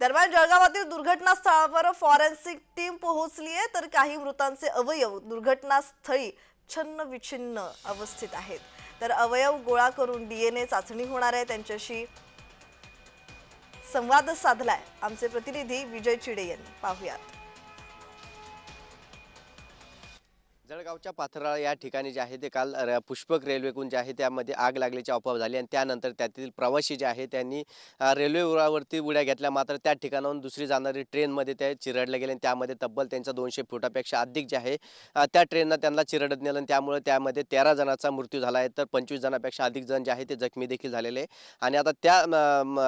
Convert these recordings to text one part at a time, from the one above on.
दरम्यान जळगावातील दुर्घटनास्थळावर forensic team पोहोचली आहे तर काही मृतांचे अवयव दुर्घटनास्थळी छन्न विछिन्न अवस्थेत आहेत. तर अवयव गोळा करून डीएनए चाचणी होणार आहे. त्यांच्याशी संवाद साधलाय. आमचे प्रतिनिधी विजय चिडे यांनी. पाहुयात. जळगावच्या पाथराळा या ठिकाणी जे आहे ते काल र- पुष्पक रेल्वेकून जे आहे त्यामध्ये आग लागल्याची अफवा झाली आणि त्यानंतर त्यातील प्रवासी जे आहे त्यांनी रेल्वे रुळावरती उड्या घेतल्या मात्र त्या ठिकाणाहून दुसरी जाणारी ट्रेनमध्ये ते चिरडले गेले आणि त्यामध्ये तब्बल त्यांचा दोनशे फुटापेक्षा अधिक जे आहे त्या ट्रेननं त्यांना चिरडत नेलं त्यामुळे त्यामध्ये तेरा जणांचा मृत्यू झाला आहे तर पंचवीस जणांपेक्षा अधिक जण जे आहे ते जखमी देखील झालेले आहे. आणि आता त्या म,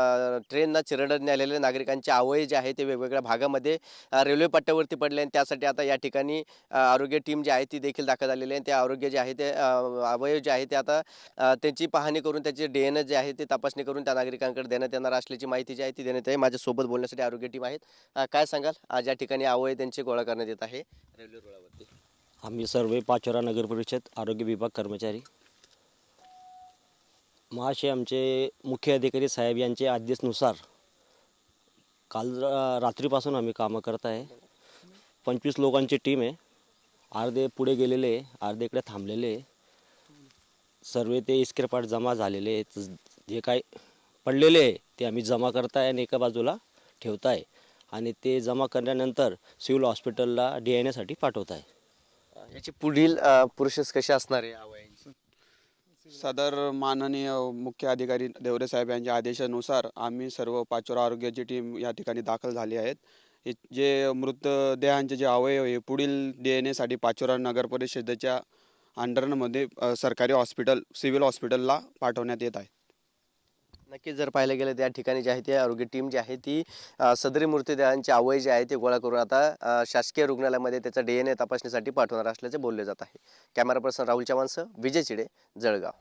ट्रेननं चिरडत नेलेले नागरिकांचे आवय जे आहे ते वेगवेगळ्या भागामध्ये रेल्वे पट्ट्यावरती पडले आणि त्यासाठी आता या ठिकाणी आरोग्य टीम जी आहे ती देखील दाखल झालेली आहे. ते आरोग्य जे आहे ते अवयव जे आहे ते आता त्यांची पाहणी करून त्याचे डी एन जे आहे ते तपासणी करून त्या नागरिकांकडे देण्यात येणार असल्याची माहिती जी आहे ती देण्यात आहे माझ्यासोबत बोलण्यासाठी आरोग्य टीम आहेत. काय सांगाल? आज या ठिकाणी अवयव त्यांचे गोळा करण्यात येत आहे. रेल्वे रुळावरती. आम्ही सर्व पाचोरा नगर परिषद आरोग्य विभाग कर्मचारी. महाशय आमचे मुख्य अधिकारी साहेब यांचे आदेशनुसार काल रात्रीपासून आम्ही कामं करत आहे. पंचवीस लोकांची टीम आहे. अर्धे पुढे गेलेले आहे अर्धे इकडे थांबलेले. आहे सर्व ते इस्क्रेपाट जमा झालेले. आहेत जे काय पडलेले आहे ते आम्ही जमा करताय आणि एका बाजूला ठेवताय. आणि ते जमा करल्यानंतर सिव्हिल हॉस्पिटलला डी एन एसाठी पाठवत आहे याची पुढील प्रोसेस कशी असणार आहे अवयवांची सदर माननीय मुख्य अधिकारी देवरे साहेब यांच्या आदेशानुसार आम्ही सर्व पाचोरा आरोग्याची टीम या ठिकाणी दाखल झाली आहेत. हे जे मृतदेहांचे जे अवयव हे पुढील डी एन एसाठी पाचोरा नगर परिषदेच्या अंडरमध्ये सरकारी हॉस्पिटल सिव्हिल हॉस्पिटलला पाठवण्यात येत आहे. नक्कीच जर पाहिलं गेलं त्या ठिकाणी जे आहे ते आरोग्य टीम जी आहे ती सदरी मृतदेहांचे अवय जे आहे ते गोळा करून आता शासकीय रुग्णालयामध्ये त्याचा डी एन ए तपासणीसाठी पाठवणार असल्याचे बोलले जात आहे. कॅमेरा पर्सन राहुल चव्हाणसह विजय चिडे जळगाव.